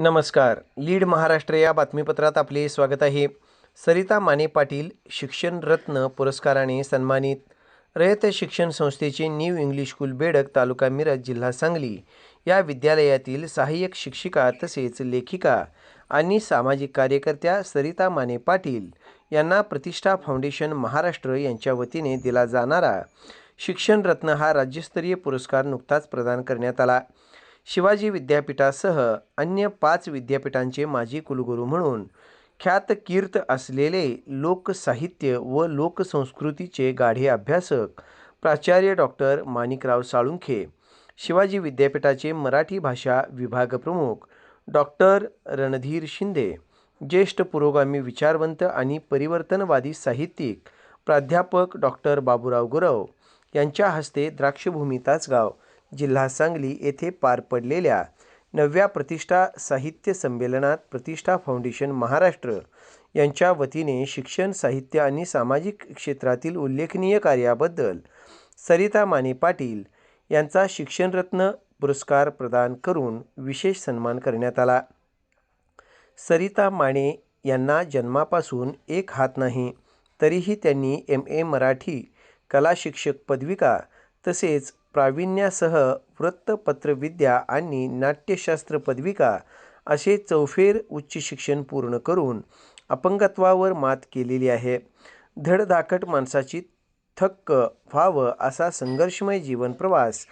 नमस्कार. लीड महाराष्ट्र या बातमीपत्रात आपले स्वागत आहे. सरिता माने पाटील शिक्षण रत्न पुरस्काराने सन्मानित. रयत शिक्षण संस्थेचे new English school Bedag taluka Miraj जिल्हा सांगली. या विद्यालयातील सहाय्यक शिक्षिका तसेच लेखिका आणि सामाजिक कार्यकर्त्या सरिता माने पाटील यांना प्रतिष्ठा फाउंडेशन महाराष्ट्र यांच्या वतीने दिला जाणारा शिक्षण रत्न हा राज्यस्तरीय पुरस्कार नुकताच प्रदान करण्यात आला. शिवाजी विद्यापीठासह अन्य पाच विद्यापीठांचे माजी कुलगुरू म्हणून ख्यात कीर्त असलेले लोकसाहित्य व लोकसंस्कृतीचे गाढे अभ्यासक प्राचार्य डॉक्टर माणिकराव साळुंखे शिवाजी विद्यापीठाचे मराठी भाषा विभाग प्रमुख डॉक्टर रणधीर शिंदे ज्येष्ठ पुरोगामी विचारवंत आणि परिवर्तनवादी साहित्यिक प्राध्यापक डॉक्टर बाबूराव गुरव यांच्या हस्ते द्राक्षभूमी तासगाव जिल्हा सांगली येथे पार पडलेल्या नवव्या प्रतिष्ठा साहित्य संमेलनात प्रतिष्ठा फाउंडेशन महाराष्ट्र यांच्या वतीने शिक्षण साहित्य आणि सामाजिक क्षेत्रातील उल्लेखनीय कार्याबद्दल सरिता माने पाटील यांचा शिक्षणरत्न पुरस्कार प्रदान करून विशेष सन्मान करण्यात आला. सरिता माने यांना जन्मापासून एक हात नाही तरीही त्यांनी एम ए मराठी कला शिक्षक पदविका तसेच प्रावीण्यासह वृत्तपत्रविद्या आणि नाट्यशास्त्र पदविका असे चौफेर उच्च शिक्षण पूर्ण करून अपंगत्वावर मात केलेली आहे. धडधाकट माणसाची थक्क व्हावं असा संघर्षमय जीवनप्रवास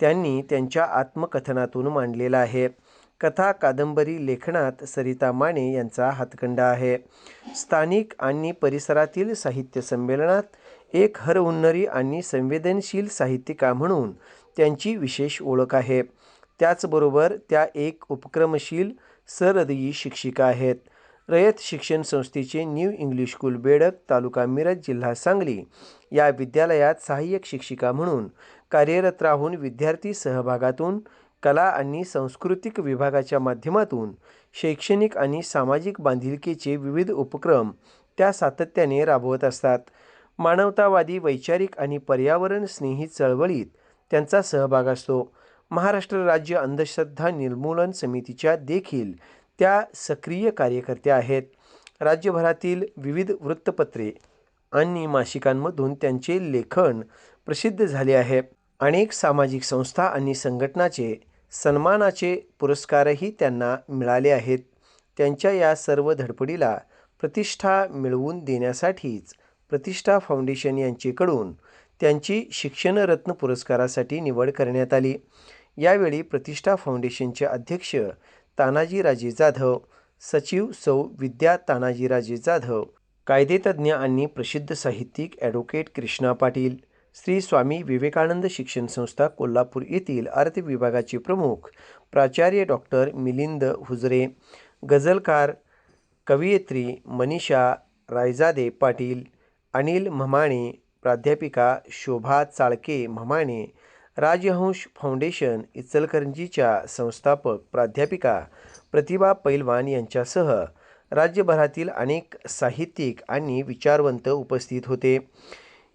त्यांनी त्यांच्या आत्मकथनातून मांडलेला आहे. कथा कादंबरी लेखनात सरिता माने यांचा हातखंडा आहे. स्थानिक आणि परिसरातील साहित्य संमेलनात एक हरहुन्नरी आणि संवेदनशील साहित्यिका म्हणून त्यांची विशेष ओळख आहे. त्याचबरोबर त्या एक उपक्रमशील सरदई शिक्षिका आहेत. रयत शिक्षण संस्थेचे new English school Bedag taluka Miraj जिल्हा सांगली या विद्यालयात सहाय्यक शिक्षिका म्हणून कार्यरत राहून विद्यार्थी सहभागातून कला आणि सांस्कृतिक विभागाच्या माध्यमातून शैक्षणिक आणि सामाजिक बांधिलकीचे विविध उपक्रम त्या सातत्याने राबवत असतात. मानवतावादी वैचारिक आणि पर्यावरण स्नेही चळवळीत त्यांचा सहभाग असतो. महाराष्ट्र राज्य अंधश्रद्धा निर्मूलन समितीच्या देखील त्या सक्रिय कार्यकर्त्या आहेत. राज्यभरातील विविध वृत्तपत्रे आणि मासिकांमधून त्यांचे लेखन प्रसिद्ध झाले आहे. अनेक सामाजिक संस्था आणि संघटनाचे सन्मानाचे पुरस्कारही त्यांना मिळाले आहेत. त्यांच्या या सर्व धडपडीला प्रतिष्ठा मिळवून देण्यासाठीच प्रतिष्ठा फाउंडेशन यांचेकडून त्यांची शिक्षणरत्न पुरस्कारासाठी निवड करण्यात आली. यावेळी प्रतिष्ठा फाउंडेशनचे अध्यक्ष तानाजीराजे जाधव सचिव सौ विद्या तानाजीराजे जाधव कायदेतज्ञ आणि प्रसिद्ध साहित्यिक ॲडव्होकेट कृष्णा पाटील श्री स्वामी विवेकानंद शिक्षण संस्था कोल्हापूर येथील अर्थ विभागाचे प्रमुख प्राचार्य डॉक्टर मिलिंद हुजरे गझलकार कवयित्री मनीषा रायजादे पाटील अनिल म्हमाणे प्राध्यापिका शोभा चाळके म्हमाणे राजहंश फाउंडेशन इचलकरंजीच्या संस्थापक प्राध्यापिका प्रतिभा पैलवान यांच्यासह राज्यभरातील अनेक साहित्यिक आणि विचारवंत उपस्थित होते.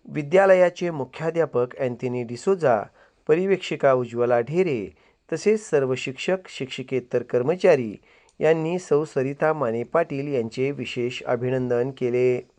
विद्यालयाचे मुख्याध्यापक अँथनी डिसोजा परिवेक्षिका उज्ज्वला ढेरे तसेच सर्व शिक्षक शिक्षिकेतर कर्मचारी यांनी सौ सरिता माने पाटील यांचे विशेष अभिनंदन केले.